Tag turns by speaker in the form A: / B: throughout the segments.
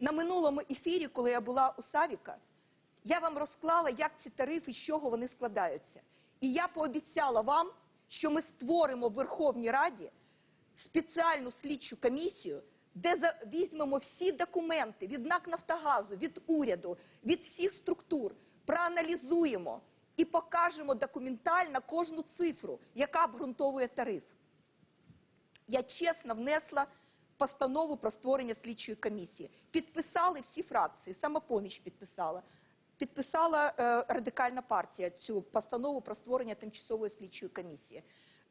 A: На минулому ефірі, коли я була у Савіка, я вам розклала, як ці тарифи, з чого вони складаються. І я пообіцяла вам, що ми створимо в Верховній Раді спеціальну слідчу комісію, де візьмемо всі документи від НАК Нафтогазу, від уряду, від всіх структур, проаналізуємо і покажемо документально кожну цифру, яка обґрунтовує тариф. Я чесно внесла постанову про створення слідчої комісії. Підписали всі фракції, самопоміч підписала. Підписала е, радикальна партія цю постанову про створення тимчасової слідчої комісії.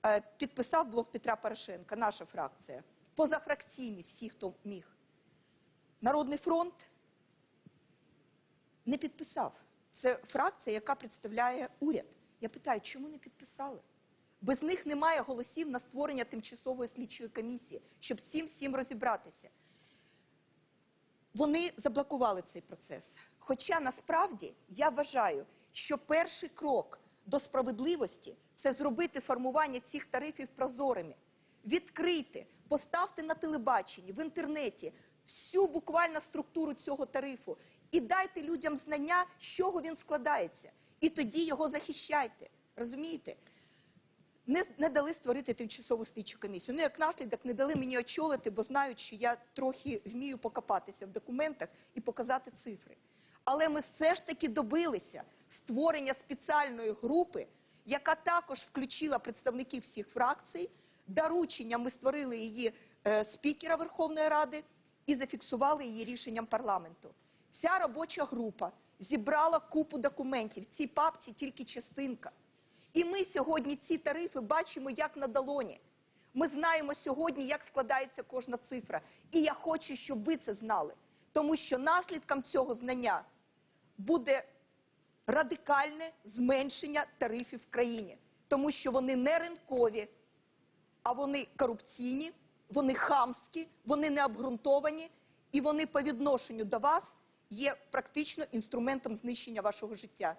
A: Е, підписав блок Петра Порошенка, наша фракція. Позафракційні всі, хто міг. Народний фронт не підписав. Це фракція, яка представляє уряд. Я питаю, чому не підписали? Без них немає голосів на створення тимчасової слідчої комісії, щоб цим всім розібратися. Вони заблокували цей процес. Хоча насправді я вважаю, що перший крок до справедливості це зробити формування цих тарифів прозорими. Відкрити, поставте на телебаченні, в інтернеті всю буквально структуру цього тарифу і дайте людям знання, з чого він складається. І тоді його захищайте. Розумієте? Не, не дали створити тимчасову слідчу комісію. Ну, як наслідок, не дали мені очолити, бо знають, що я трохи вмію покопатися в документах і показати цифри. Але ми все ж таки добилися створення спеціальної групи, яка також включила представників всіх фракцій. Дорученням ми створили її е, спікера Верховної Ради і зафіксували її рішенням парламенту. Ця робоча група зібрала купу документів. В цій папці тільки частинка. І ми сьогодні ці тарифи бачимо як на долоні. Ми знаємо сьогодні, як складається кожна цифра. І я хочу, щоб ви це знали. Тому що наслідком цього знання буде радикальне зменшення тарифів в країні. Тому що вони не ринкові, а вони корупційні, вони хамські, вони необґрунтовані, і вони по відношенню до вас є практично інструментом знищення вашого життя.